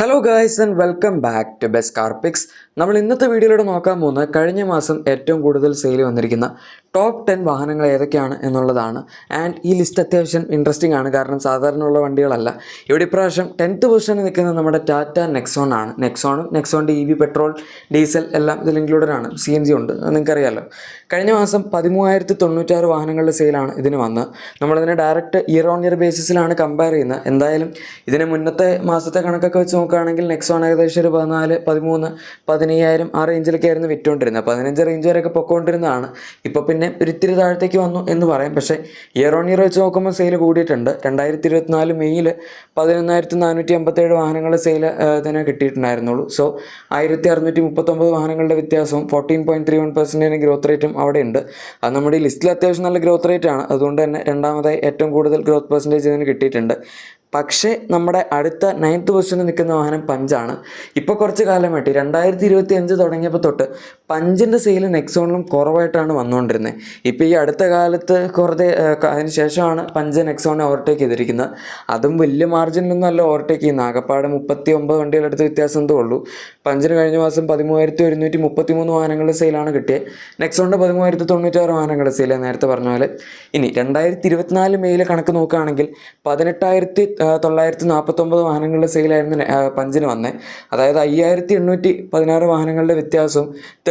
Hello guys and welcome back to best car picks നമ്മൾ ഇന്നത്തെ വീഡിയോയിലൂടെ നോക്കാൻ പോകുന്നത് കഴിഞ്ഞ മാസം ഏറ്റവും കൂടുതൽ സെയിൽ വന്നിരിക്കുന്ന ടോപ്പ് ടെൻ വാഹനങ്ങൾ ഏതൊക്കെയാണ് എന്നുള്ളതാണ്. ആൻഡ് ഈ ലിസ്റ്റ് അത്യാവശ്യം ഇൻട്രസ്റ്റിംഗ് ആണ്. കാരണം സാധാരണയുള്ള വണ്ടികളല്ല. ഇവിടെ ഇപ്രാവശ്യം ടെൻത്ത് പൊസിഷനിൽ നിൽക്കുന്നത് നമ്മുടെ ടാറ്റ നെക്സോൺ ആണ്. നെക്സോണും നെക്സോണിന്റെ ഇ വി പെട്രോൾ ഡീസൽ എല്ലാം ഇതിൽ ഇൻക്ലൂഡഡ് ആണ്. സി എൻ ജി ഉണ്ട്. അത് നിങ്ങൾക്കറിയാമല്ലോ കഴിഞ്ഞ മാസം പതിമൂവായിരത്തി തൊണ്ണൂറ്റാറ് വാഹനങ്ങളുടെ സെയിലാണ് ഇതിന് വന്നത്. നമ്മളിതിനെ ഡയറക്റ്റ് ഇയർ ഓൺ ഇയർ ബേസിസിലാണ് കമ്പയർ ചെയ്യുന്നത്. എന്തായാലും ഇതിനെ മുന്നത്തെ മാസത്തെ കണക്കൊക്കെ വെച്ച് നോക്കുകയാണെങ്കിൽ നെക്സോൺ ഏകദേശം ഒരു പതിനാല് പതിമൂന്ന് പതിനയ്യായിരം ആ റേഞ്ചിലൊക്കെ ആയിരുന്നു വിറ്റുകൊണ്ടിരുന്നത്. പതിനഞ്ച് റേഞ്ച് വരെയൊക്കെ പൊക്കോണ്ടിരുന്നതാണ്. ഇപ്പോൾ പിന്നെ ഒരിത്തിരി താഴത്തേക്ക് വന്നു എന്ന് പറയാം. പക്ഷേ ഇയർ ഓൺ ഇയർ വെച്ച് നോക്കുമ്പോൾ സെയിൽ കൂടിയിട്ടുണ്ട്. രണ്ടായിരത്തി ഇരുപത്തിനാല് മെയ്യിൽ പതിനൊന്നായിരത്തി നാനൂറ്റി അമ്പത്തേഴ് വാഹനങ്ങളുടെ സെയിൽ തന്നെ കിട്ടിയിട്ടുണ്ടായിരുന്നുള്ളൂ. സോ ആയിരത്തി അറുന്നൂറ്റി മുപ്പത്തൊമ്പത് വാഹനങ്ങളുടെ വ്യത്യാസവും fourteen point three one percentage growth റേറ്റും അവിടെ ഉണ്ട് അത് നമ്മുടെ ഈ ലിസ്റ്റിൽ അത്യാവശ്യം നല്ല ഗ്രോത്ത് റേറ്റ് ആണ്. അതുകൊണ്ട് തന്നെ രണ്ടാമതായി ഏറ്റവും കൂടുതൽ ഗ്രോത്ത് പെർസെന്റേജ് ഇതിന് കിട്ടിയിട്ടുണ്ട്. പക്ഷേ നമ്മുടെ അടുത്ത നയൻത്ത് പൊസിഷനിൽ നിൽക്കുന്ന വാഹനം പഞ്ചാണ്. ഇപ്പോൾ കുറച്ച് കാലമായിട്ട് രണ്ടായിരത്തി ഇരുപത്തി അഞ്ച് തുടങ്ങിയപ്പോൾ തൊട്ട് പഞ്ചിന്റെ സെയിൽ നെക്സോണിലും കുറവായിട്ടാണ് വന്നുകൊണ്ടിരുന്നത് ഇപ്പോൾ ഈ അടുത്ത കാലത്ത് കുറേ അതിന് ശേഷമാണ് പഞ്ച് നെക്സോണിനെ ഓവർടേക്ക് ചെയ്തിരിക്കുന്നത്. അതും വലിയ മാർജിനിലൊന്നും അല്ല ഓവർടേക്ക് ചെയ്യുന്നത്. ആകപ്പാടെ മുപ്പത്തി ഒമ്പത് വണ്ടികളെടുത്ത് വ്യത്യാസം എന്തേ ഉള്ളൂ. പഞ്ചിന് കഴിഞ്ഞ മാസം പതിമൂവായിരത്തി ഒരുന്നൂറ്റി മുപ്പത്തി മൂന്ന് വാഹനങ്ങളുടെ സെയിലാണ് കിട്ടിയത് നെക്സോണിന്റെ പതിമൂവായിരത്തി തൊണ്ണൂറ്റാറ് വാഹനങ്ങളുടെ സെയിൽ നേരത്തെ പറഞ്ഞ പോലെ. ഇനി രണ്ടായിരത്തി ഇരുപത്തിനാല് മെയിലെ കണക്ക് നോക്കുകയാണെങ്കിൽ പതിനെട്ടായിരത്തി തൊള്ളായിരത്തി നാൽപ്പത്തൊമ്പത് വാഹനങ്ങളുടെ സെയിലായിരുന്നു പഞ്ചിന് വന്നത് അതായത് അയ്യായിരത്തി എണ്ണൂറ്റി പതിനാറ് വാഹനങ്ങളുടെ വ്യത്യാസവും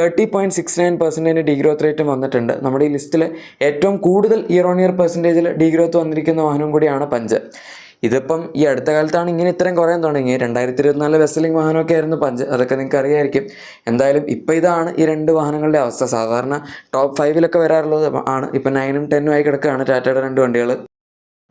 thirty point six nine percentage degrowth റേറ്റും വന്നിട്ടുണ്ട്. നമ്മുടെ ഈ ലിസ്റ്റിൽ ഏറ്റവും കൂടുതൽ ഇയർ ഓൺ ഇയർ പെർസെന്റേജിൽ ഡിഗ്രോത്ത് വന്നിരിക്കുന്ന വാഹനം കൂടിയാണ് പഞ്ച്. ഇതിപ്പം ഈ അടുത്ത കാലത്താണ് ഇങ്ങനെ ഇത്രയും കുറയാൻ തുടങ്ങി രണ്ടായിരത്തി ഇരുപത്തിനാല് വെസ്റ്റലിംഗ് വാഹനമൊക്കെ ആയിരുന്നു പഞ്ച്. അതൊക്കെ നിങ്ങൾക്ക് അറിയായിരിക്കും. എന്തായാലും ഇപ്പം ഇതാണ് ഈ രണ്ട് വാഹനങ്ങളുടെ അവസ്ഥ. സാധാരണ ടോപ്പ് ഫൈവിലൊക്കെ വരാറുള്ളത് ആണ്. ഇപ്പം നയനും ടെന്നും ആയി കിടക്കുകയാണ്. ടാറ്റയുടെ രണ്ട് വണ്ടികൾ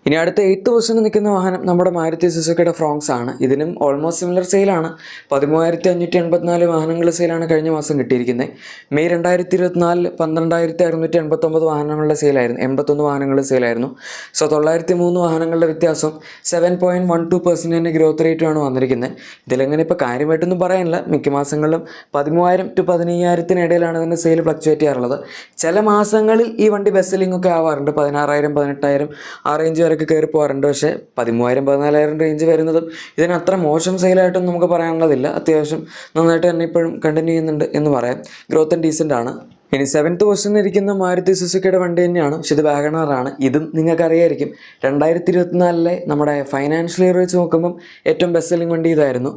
ഇനി അടുത്ത എയ്ത്ത് പൊസിഷനിൽ നിൽക്കുന്ന വാഹനം നമ്മുടെ മാരുതി സുസുക്കിയുടെ ഫ്രോങ്സ് ആണ്. ഇതിനും ഓൾമോസ്റ്റ് സിമിലർ സെയിലാണ് പതിമൂവായിരത്തി അഞ്ഞൂറ്റി എൺപത്തിനാല് വാഹനങ്ങളുടെ സെയിലാണ് കഴിഞ്ഞ മാസം കിട്ടിയിരിക്കുന്നത്. മെയ് രണ്ടായിരത്തി ഇരുപത്തിനാലിൽ പന്ത്രണ്ടായിരത്തി അറുന്നൂറ്റി എൺപത്തൊമ്പത് വാഹനങ്ങളുടെ സെയിലായിരുന്നു എൺപത്തൊന്ന് വാഹനങ്ങളുടെ സെയിലായിരുന്നു സോ തൊള്ളായിരത്തി മൂന്ന് വാഹനങ്ങളുടെ വ്യത്യാസം സെവൻ പോയിന്റ് വൺ ടു പെർസെന്റിന്റെ ഗ്രോത്ത് റേറ്റുമാണ് വന്നിരിക്കുന്നത്. ഇതിലെങ്ങനെ ഇപ്പോൾ കാര്യമായിട്ടൊന്നും പറയാനില്ല. മിക്ക മാസങ്ങളിലും പതിമൂവായിരം ടു പതിനയ്യായിരത്തിനിടയിലാണ് ഇതിന്റെ സെയിൽ ഫ്ലക്ച്വേറ്റ് ചെയ്യാറുള്ളത്. ചില മാസങ്ങളിൽ ഈ വണ്ടി ബെസ്റ്റ് സെല്ലിംഗ് ഒക്കെ ആവാറുണ്ട്. പതിനാറായിരം പതിനെട്ടായിരം ആ റേഞ്ച് വരെയൊക്കെ കയറി പോകാറുണ്ട്. പക്ഷേ പതിമൂവായിരം പതിനാലായിരം റേഞ്ച് വരുന്നതും ഇതിന് അത്ര മോശം സെയിലായിട്ടൊന്നും നമുക്ക് പറയാനുള്ളതില്ല. അത്യാവശ്യം നന്നായിട്ട് തന്നെ ഇപ്പോഴും കണ്ടിന്യൂ ചെയ്യുന്നുണ്ട് എന്ന് പറയാം. ഗ്രോത്ത് ആൻഡ് ഡീസന്റ് ആണ്. ഇനി സെവൻത്ത് പൊസിഷനിൽ ഇരിക്കുന്ന മാരുതി സുസുക്കിയുടെ വണ്ടി തന്നെയാണ്. പക്ഷെ ഇത് വാഗണറാണ്. ഇതും നിങ്ങൾക്ക് അറിയായിരിക്കും രണ്ടായിരത്തി ഇരുപത്തിനാലിലെ നമ്മുടെ ഫൈനാൻഷ്യൽ ഇയർ വെച്ച് നോക്കുമ്പം ഏറ്റവും ബെസ്റ്റ് സെല്ലിംഗ് വണ്ടി ഇതായിരുന്നു.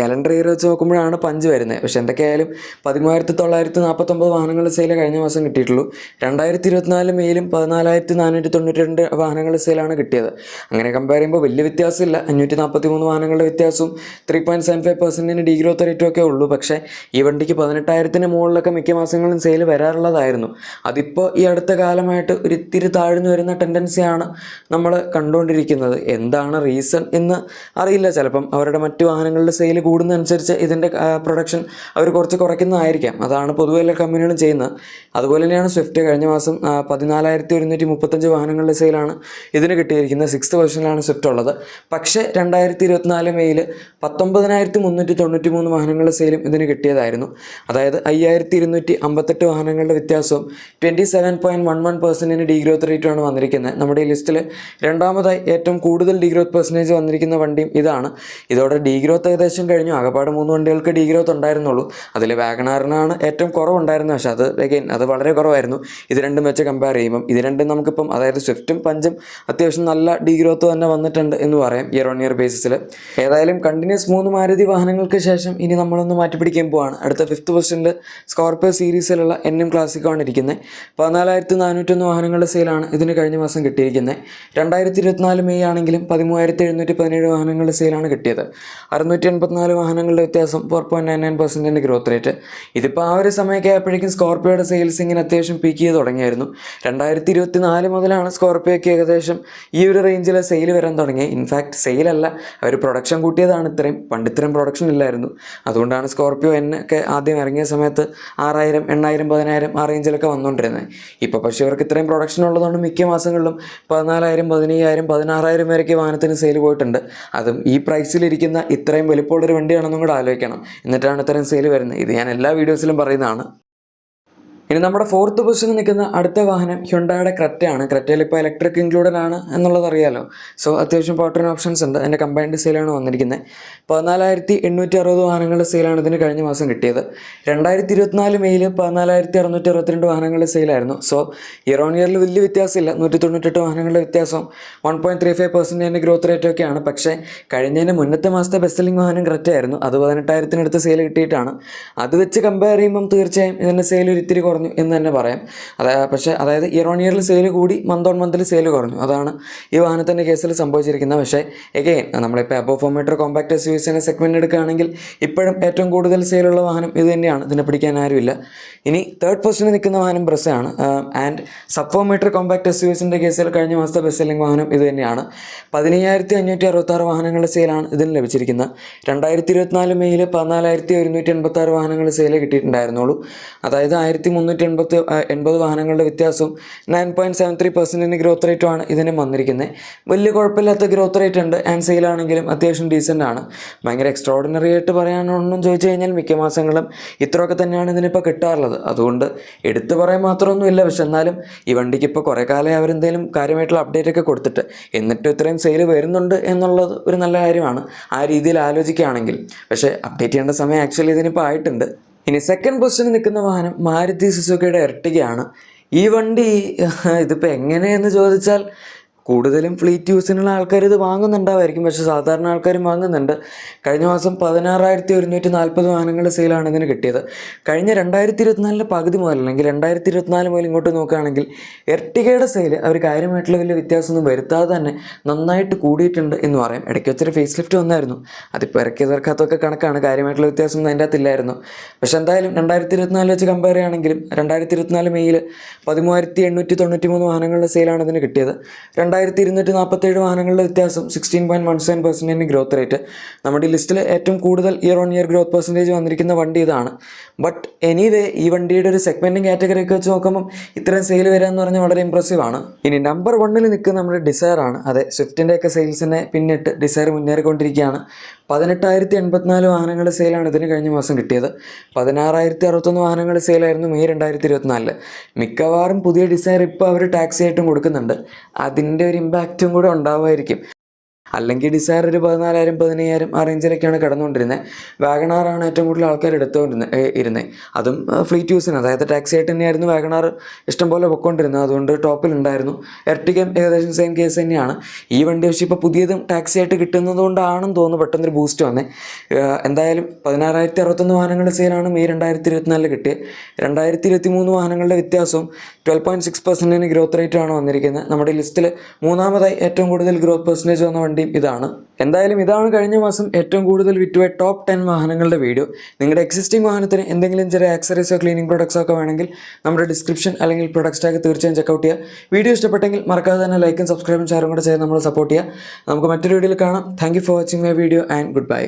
കലണ്ടർ ഇയർ വെച്ച് നോക്കുമ്പോഴാണ് പഞ്ച് വരുന്നത്. പക്ഷെ എന്തൊക്കെയായാലും പതിമൂവായിരത്തി തൊള്ളായിരത്തി നാൽപ്പത്തൊമ്പത് വാഹനങ്ങളുടെ സെയിൽ കഴിഞ്ഞ മാസം കിട്ടിയിട്ടുള്ളൂ. രണ്ടായിരത്തി ഇരുപത്തിനാല് മെയിലും പതിനാലായിരത്തി നാനൂറ്റി തൊണ്ണൂറ്റി രണ്ട് വാഹനങ്ങളുടെ സെയിലാണ് കിട്ടിയത്. അങ്ങനെ കമ്പയർ ചെയ്യുമ്പോൾ വലിയ വ്യത്യാസമില്ല. അഞ്ഞൂറ്റി നാൽപ്പത്തി മൂന്ന് വാഹനങ്ങളുടെ വ്യത്യാസവും ത്രീ പോയിന്റ് സെവൻ ഫൈവ് പെർസെന്റിന് ഡി ഗ്രോത്ത് റേറ്റും ഒക്കെ ഉള്ളൂ. പക്ഷേ ഈ വണ്ടിക്ക് പതിനെട്ടായിരത്തിന് മുകളിലൊക്കെ മിക്ക മാസങ്ങളിലും സെയിൽ വരാറുള്ളതായിരുന്നു. അതിപ്പോൾ ഈ അടുത്ത കാലമായിട്ട് ഒരു ഇത്തിരി താഴ്ന്നു വരുന്ന ടെൻഡൻസിയാണ് നമ്മൾ കണ്ടുകൊണ്ടിരിക്കുന്നത്. എന്താണ് റീസൺ എന്ന് അറിയില്ല. ചിലപ്പം അവരുടെ മറ്റു വാഹനങ്ങളുടെ സെയിൽ കൂടുന്നതനുസരിച്ച് ഇതിന്റെ പ്രൊഡക്ഷൻ അവർ കുറച്ച് കുറയ്ക്കുന്നതായിരിക്കാം. അതാണ് പൊതുവെ എല്ലാ കമ്പനികളും ചെയ്യുന്നത്. അതുപോലെ തന്നെയാണ് സ്വിഫ്റ്റ് കഴിഞ്ഞ മാസം പതിനാലായിരത്തി ഒരുന്നൂറ്റി മുപ്പത്തഞ്ച് വാഹനങ്ങളുടെ സെയിലാണ് ഇതിന് കിട്ടിയിരിക്കുന്നത്. സിക്സ്ത് പൊസിഷനിലാണ് സ്വിഫ്റ്റ് ഉള്ളത്. പക്ഷേ രണ്ടായിരത്തി ഇരുപത്തിനാല് മെയ്യിൽ പത്തൊമ്പതിനായിരത്തി മുന്നൂറ്റി തൊണ്ണൂറ്റി മൂന്ന് വാഹനങ്ങളുടെ സെയിലും ഇതിന് കിട്ടിയതായിരുന്നു. അതായത് അയ്യായിരത്തി ഇരുന്നൂറ്റി അമ്പത്തെട്ട് വാഹനങ്ങളുടെ വ്യത്യാസവും. Twenty seven point one one പെർസെന്റിന് degrowth റേറ്റുമാണ് വന്നിരിക്കുന്നത്. നമ്മുടെ ഈ ലിസ്റ്റിൽ രണ്ടാമതായി ഏറ്റവും കൂടുതൽ ഡിഗ്രോത്ത് പെർസെന്റേജ് വന്നിരിക്കുന്ന വണ്ടിയും ഇതാണ്. ഇതോടെ ഡിഗ്രോത്ത് ഏകദേശം കഴിഞ്ഞു. ആകപ്പാട് മൂന്ന് വണ്ടികൾക്ക് ഡിഗ്രോത്ത് ഉണ്ടായിരുന്നുള്ളൂ. അതിൽ വാഗണാറിനാണ് ഏറ്റവും കുറവുണ്ടായിരുന്നത്. പക്ഷേ അത് അഗൈൻ അത് വളരെ കുറവായിരുന്നു. ഇത് രണ്ടും വെച്ച് കമ്പയർ ചെയ്യുമ്പം ഇത് രണ്ടും നമുക്കിപ്പം അതായത് സ്വിഫ്റ്റും പഞ്ചും അത്യാവശ്യം നല്ല ഡിഗ്രോത്ത് തന്നെ വന്നിട്ടുണ്ട് എന്ന് പറയാം ഇയർ ഓൺ ഇയർ ബേസിസിൽ ഏതായാലും കണ്ടിന്യൂസ് മൂന്ന് മാരുതി വാഹനങ്ങൾക്ക് ശേഷം ഇനി നമ്മളൊന്ന് മാറ്റിപ്പിടിക്കാൻ പോവാണ്. അടുത്ത ഫിഫ്ത്ത് പൊസിഷനിൽ സ്കോർപിയോ സീരീസിലുള്ള എൻ എം ക്ലാസിക്കാണ് ഇരിക്കുന്നത്. പതിനാലായിരത്തി നാനൂറ്റൊന്ന് വാഹനങ്ങളുടെ സെയിലാണ് ഇതിന് കഴിഞ്ഞ മാസം കിട്ടിയിരിക്കുന്നത്. രണ്ടായിരത്തി ഇരുപത്തിനാല് മെയ് ആണെങ്കിലും പതിമൂവായിരത്തി എഴുന്നൂറ്റി പതിനേഴ് വാഹനങ്ങളുടെ സെയിലാണ് കിട്ടിയത്. അറുന്നൂറ്റി എൺപത്തിനാല് വാഹനങ്ങളുടെ വ്യത്യാസം ഫോർ പോയിന്റ് നയൻ നയൻ പെർസെന്റിന്റെ ഗ്രോത്ത് റേറ്റ് ഇതിപ്പോൾ ആ ഒരു സമയമൊക്കെ ആയപ്പോഴേക്കും സ്കോർപ്പിയോയുടെ സെയിൽസ് ഇങ്ങനെ അത്യാവശ്യം പീക്ക് ചെയ്ത് തുടങ്ങിയായിരുന്നു. രണ്ടായിരത്തി ഇരുപത്തി നാല് മുതലാണ് സ്കോർപ്പിയോയ്ക്ക് ഏകദേശം ഈ ഒരു റേഞ്ചിലെ സെയിൽ വരാൻ തുടങ്ങിയത്. ഇൻഫാക്ട് സെയിലല്ല അവർ പ്രൊഡക്ഷൻ കൂട്ടിയതാണ് ഇത്രയും. പണ്ട് ഇത്രയും പ്രൊഡക്ഷൻ ഇല്ലായിരുന്നു. അതുകൊണ്ടാണ് സ്കോർപ്പിയോ എന്നൊക്കെ ആദ്യം ഇറങ്ങിയ സമയത്ത് ആറായിരം എണ്ണായിരം പതിനായിരം ആ റേഞ്ചിലൊക്കെ വന്നുകൊണ്ടിരുന്നത് ഇപ്പോൾ പക്ഷേ ഇവർക്ക് ഇത്രയും പ്രൊഡക്ഷൻ ഉള്ളതുകൊണ്ട് മിക്ക മാസങ്ങളിലും പതിനാലായിരം പതിനയ്യായിരം പതിനാറായിരം വരെയൊക്കെ വാഹനത്തിന് സെയിൽ പോയിട്ടുണ്ട്. അതും ഈ പ്രൈസിലിരിക്കുന്ന ഇത്രയും വലിപ്പമുള്ളൊരു വണ്ടിയാണെന്നും കൂടെ ആലോചിക്കണം. എന്നിട്ടാണ് ഇത്രയും സെയിൽ വരുന്നത്. ഇത് ഞാൻ എല്ലാ വീഡിയോസിലും പറയുന്നതാണ്. ഇനി നമ്മുടെ ഫോർത്ത് പൊസിഷനിൽ നിൽക്കുന്ന അടുത്ത വാഹനം ഹ്യുണ്ടായുടെ ക്രെറ്റയാണ് ക്രെറ്റയിൽ ഇപ്പോൾ ഇലക്ട്രിക് ഇൻക്ലൂഡഡ് ആണ് എന്നുള്ളത് അറിയാലോ. സോ അത്യാവശ്യം പോട്ടറിന് ഓപ്ഷൻസ് ഉണ്ട്. അതിന്റെ കമ്പൈൻഡ് സെയിലാണ് വന്നിരിക്കുന്നത്. പതിനാലായിരത്തി എണ്ണൂറ്റി അറുപത് വാഹനങ്ങളുടെ സെയിലാണ് ഇതിന് കഴിഞ്ഞ മാസം കിട്ടിയത്. രണ്ടായിരത്തി ഇരുപത്തിനാല് മെയ്യിൽ പതിനാലായിരത്തി അറുന്നൂറ്റി അറുപത്തിരണ്ട് വാഹനങ്ങളുടെ സെയിലായിരുന്നു സോ ഇയർ ഓൺ ഇയറിൽ വലിയ വ്യത്യാസമില്ല. നൂറ്റി തൊണ്ണൂറ്റെട്ട് വാഹനങ്ങളുടെ വ്യത്യാസം വൺ പോയിന്റ് ത്രീ ഫൈവ് പെർസെന്റേജിന്റെ ഗ്രോത്ത് റേറ്റ് ഒക്കെയാണ്. പക്ഷേ കഴിഞ്ഞതിന് മുന്നത്തെ മാസത്തെ ബെസ്റ്റ് സെല്ലിംഗ് വാഹനം ക്രെറ്റ ആയിരുന്നു. അത് പതിനെട്ടായിരത്തിനടുത്ത് സെയിൽ കിട്ടിയിട്ടാണ്. അത് വെച്ച് കമ്പയർ ചെയ്യുമ്പം തീർച്ചയായും ഇതിന്റെ സെയിൽ ഒരു ഇത്തിരി കുറഞ്ഞു എന്ന് തന്നെ പറയാം. അതായത് പക്ഷേ അതായത് ഇയർ ഓൺ ഇയറിൽ സെയിൽ കൂടി മന്ത് ഓൺ മന്തിൽ സെയിൽ കുറഞ്ഞു. അതാണ് ഈ വാഹനത്തിന്റെ കേസിൽ സംഭവിച്ചിരിക്കുന്നത്. പക്ഷേ എഗെയിൻ നമ്മളിപ്പോൾ അബോ four metre compact S U എസിനെ സെഗ്മെന്റ് എടുക്കുകയാണെങ്കിൽ ഇപ്പോഴും ഏറ്റവും കൂടുതൽ സെയിലുള്ള വാഹനം ഇത് തന്നെയാണ്. ഇതിനെ പിടിക്കാൻ ആരുമില്ല. ഇനി തേർഡ് പൊസിഷനിൽ നിൽക്കുന്ന വാഹനം ബ്രസ്സാണ് and sub four metre compact S U എസിന്റെ കേസിൽ കഴിഞ്ഞ മാസത്തെ ബെസ്റ്റ് സെല്ലിംഗ് വാഹനം ഇത് തന്നെയാണ്. പതിനയ്യായിരത്തി അഞ്ഞൂറ്റി അറുപത്താറ് വാഹനങ്ങളുടെ സെയിലാണ് ഇതിന് ലഭിച്ചിരിക്കുന്നത്. രണ്ടായിരത്തി ഇരുപത്തിനാല് മെയ്യിൽ പതിനാലായിരത്തി ഒരുന്നൂറ്റി എൺപത്താറ് വാഹനങ്ങൾ സെയിൽ കിട്ടിയിട്ടുണ്ടായിരുന്നുള്ളൂ. അതായത് ആയിരത്തി മുന്നൂറ്റി എൺപത്തി എൺപത് വാഹനങ്ങളുടെ വ്യത്യാസവും നയൻ പോയിന്റ് സെവൻ ത്രീ പെർസെന്റിന്റെ ഗ്രോത്ത് റേറ്റുമാണ് ഇതിന് വന്നിരിക്കുന്നത് വലിയ കുഴപ്പമില്ലാത്ത ഗ്രോത്ത് റേറ്റ് ഉണ്ട്. ആൻഡ് സെയിലാണെങ്കിലും അത്യാവശ്യം ഡീസന്റ് ആണ്. ഭയങ്കര എക്സ്ട്രോർഡിനറി ആയിട്ട് പറയാനൊന്നും ചോദിച്ചു കഴിഞ്ഞാൽ മിക്ക മാസങ്ങളും ഇത്രയൊക്കെ തന്നെയാണ് ഇതിനിപ്പോൾ കിട്ടാറുള്ളത്. അതുകൊണ്ട് എടുത്തു പറയാൻ മാത്രമൊന്നുമില്ല. പക്ഷെ എന്നാലും ഈ വണ്ടിക്ക് ഇപ്പോൾ കുറേ കാലം അവരെന്തെങ്കിലും കാര്യമായിട്ടുള്ള അപ്ഡേറ്റ് ഒക്കെ കൊടുത്തിട്ട് എന്നിട്ട് ഇത്രയും സെയിൽ വരുന്നുണ്ട് എന്നുള്ളത് ഒരു നല്ല കാര്യമാണ്. ആ രീതിയിൽ ആലോചിക്കുകയാണെങ്കിൽ. പക്ഷേ അപ്ഡേറ്റ് ചെയ്യേണ്ട സമയം ആക്ച്വലി ഇതിനിപ്പോൾ ആയിട്ടുണ്ട്. ഇനി സെക്കൻഡ് പൊസിഷനിൽ നിൽക്കുന്ന വാഹനം മാരുതി സുസുക്കിയുടെ എർട്ടികയാണ് ഈ വണ്ടി ഇതിപ്പോൾ എങ്ങനെയെന്ന് ചോദിച്ചാൽ കൂടുതലും ഫ്ലീറ്റ് യൂസിനുള്ള ആൾക്കാർ ഇത് വാങ്ങുന്നുണ്ടാവായിരിക്കും. പക്ഷെ സാധാരണ ആൾക്കാരും വാങ്ങുന്നുണ്ട്. കഴിഞ്ഞ മാസം പതിനാറായിരത്തി ഒരുന്നൂറ്റി നാൽപ്പത് വാഹനങ്ങളുടെ സെയിലാണ് ഇതിന് കിട്ടിയത്. കഴിഞ്ഞ രണ്ടായിരത്തി ഇരുപത്തിനാലിന്റെ പകുതി മുതൽ അല്ലെങ്കിൽ രണ്ടായിരത്തി ഇരുപത്തിനാല് മുതൽ ഇങ്ങോട്ട് നോക്കുകയാണെങ്കിൽ എർട്ടികയുടെ സെയിൽ അവർ കാര്യമായിട്ടുള്ള വലിയ വ്യത്യാസമൊന്നും വരുത്താതെ തന്നെ നന്നായിട്ട് കൂടിയിട്ടുണ്ട് എന്ന് പറയാം. ഇടയ്ക്ക് വെച്ചൊരു ഫേസ് ലിഫ്റ്റ് വന്നായിരുന്നു. അതിപ്പോൾ ഇറക്കി തീർക്കാത്തൊക്കെ കണക്കാണ്. കാര്യമായിട്ടുള്ള വ്യത്യാസമൊന്നും അതിന്റെ അകത്തില്ലായിരുന്നു. പക്ഷേ എന്തായാലും രണ്ടായിരത്തി ഇരുപത്തിനാല് വെച്ച് കമ്പയർ ചെയ്യുകയാണെങ്കിലും രണ്ടായിരത്തി ഇരുപത്തിനാല് മെയ്യിൽ പതിമൂവായിരത്തി എണ്ണൂറ്റി തൊണ്ണൂറ്റി മൂന്ന് വാഹനങ്ങളുടെ സെയിലാണ് ഇതിന് കിട്ടിയത്. രണ്ടായിരത്തി ഇരുന്നൂറ്റി നാൽപ്പത്തേഴ് വാഹനങ്ങളുടെ വ്യത്യാസം സിക്സ്റ്റീൻ പോയിന്റ് വൺ സെവൻ പെർസെന്റേജിന് ഗ്രോത്ത് റേറ്റ് നമ്മുടെ ലിസ്റ്റിൽ ഏറ്റവും കൂടുതൽ year on year growth percentage വന്നിരിക്കുന്ന വണ്ടി ഇതാണ്. ബട്ട് എനിവേ ഈ വണ്ടിയുടെ ഒരു സെഗ്മെന്റിംഗ് കാറ്റഗറി ഒക്കെ വെച്ച് നോക്കുമ്പം ഇത്രയും സെയിൽ വരിക എന്ന് പറഞ്ഞാൽ വളരെ ഇമ്പ്രസീവ് ആണ്. ഇനി നമ്പർ വണ്ണിൽ നിൽക്കുന്ന നമ്മുടെ ഡിസയർ ആണ്. അതെ സ്വിഫ്റ്റിന്റെയൊക്കെ സെയിൽസിനെ പിന്നിട്ട് ഡിസയർ മുന്നേറിക്കൊണ്ടിരിക്കുകയാണ്. പതിനെട്ടായിരത്തി എൺപത്തിനാല് വാഹനങ്ങളുടെ സെയിലാണ് ഇതിന് കഴിഞ്ഞ മാസം കിട്ടിയത്. പതിനാറായിരത്തി അറുപത്തൊന്ന് വാഹനങ്ങളുടെ സെയിലായിരുന്നു മെയ് രണ്ടായിരത്തി ഇരുപത്തിനാലിൽ മിക്കവാറും പുതിയ ഡിസൈർ ഇപ്പോൾ അവർ ടാക്സി ആയിട്ടും കൊടുക്കുന്നുണ്ട്. അതിന്റെ ഒരു ഇമ്പാക്റ്റും കൂടെ ഉണ്ടാവുമായിരിക്കും. അല്ലെങ്കിൽ ഡിസയർ ഒരു പതിനാലായിരം പതിനയ്യായിരം ആ റേഞ്ചിലൊക്കെയാണ് കിടന്നുകൊണ്ടിരുന്നത്. വാഗണാറാണ് ഏറ്റവും കൂടുതൽ ആൾക്കാർ എടുത്തുകൊണ്ടിരുന്നത് ഇരുന്നത് അതും ഫ്ലീറ്റ് യൂസിന് അതായത് ടാക്സി ആയിട്ട് തന്നെയായിരുന്നു വാഗണാർ ഇഷ്ടംപോലെ പൊക്കോണ്ടിരുന്നത്. അതുകൊണ്ട് ടോപ്പിലുണ്ടായിരുന്നു എർട്ടികം ഏകദേശം സെയിം കേസ് തന്നെയാണ്. ഈ വണ്ടി പക്ഷേ ഇപ്പോൾ പുതിയതും ടാക്സി ആയിട്ട് കിട്ടുന്നത് കൊണ്ടാണെന്ന് തോന്നുന്നു. പെട്ടെന്നൊരു ബൂസ്റ്റ് വന്നേ. എന്തായാലും പതിനാറായിരത്തി അറുപത്തൊന്ന് വാഹനങ്ങളുടെ സെയിലാണ് മെയ് രണ്ടായിരത്തി ഇരുപത്തിനാലിൽ കിട്ടിയത് രണ്ടായിരത്തി ഇരുപത്തി മൂന്ന് വാഹനങ്ങളുടെ വ്യത്യാസവും ട്വൽവ് പോയിന്റ് സിക്സ് പെർസെന്റിന് ഗ്രോത്ത് റേറ്റാണ് വന്നിരിക്കുന്നത്. നമ്മുടെ ലിസ്റ്റിൽ മൂന്നാമതായി ഏറ്റവും കൂടുതൽ ഗ്രോത്ത് പെർസെന്റേജ് വന്ന വണ്ടിയും ഇതാണ്. എന്തായാലും ഇതാണ് കഴിഞ്ഞ മാസം ഏറ്റവും കൂടുതൽ വിറ്റുപോയ ടോപ്പ് ടെൻ വാഹനങ്ങളുടെ വീഡിയോ. നിങ്ങളുടെ എക്സിസ്റ്റിംഗ് വാഹനത്തിന് എന്തെങ്കിലും ചെറിയ ആക്സറീസോ ക്ലീനിങ് പ്രൊഡക്ട്സോ ഒക്കെ വേണമെങ്കിൽ നമ്മുടെ ഡിസ്ക്രിപ്ഷൻ അല്ലെങ്കിൽ പ്രൊഡക്ട്സ് ടാഗ് തീർച്ചയായും ചെക്കൗട്ട് ചെയ്യുക വീഡിയോ ഇഷ്ടപ്പെട്ടെങ്കിൽ മറക്കാതെ തന്നെ ലൈക്കും സബ്സ്ക്രൈബും ഷെയറും കൂടെ ചെയ്ത് നമ്മൾ സപ്പോർട്ട് ചെയ്യുക. നമുക്ക് മറ്റൊരു വീഡിയോയിൽ കാണാം. Thank for watching my video and goodbye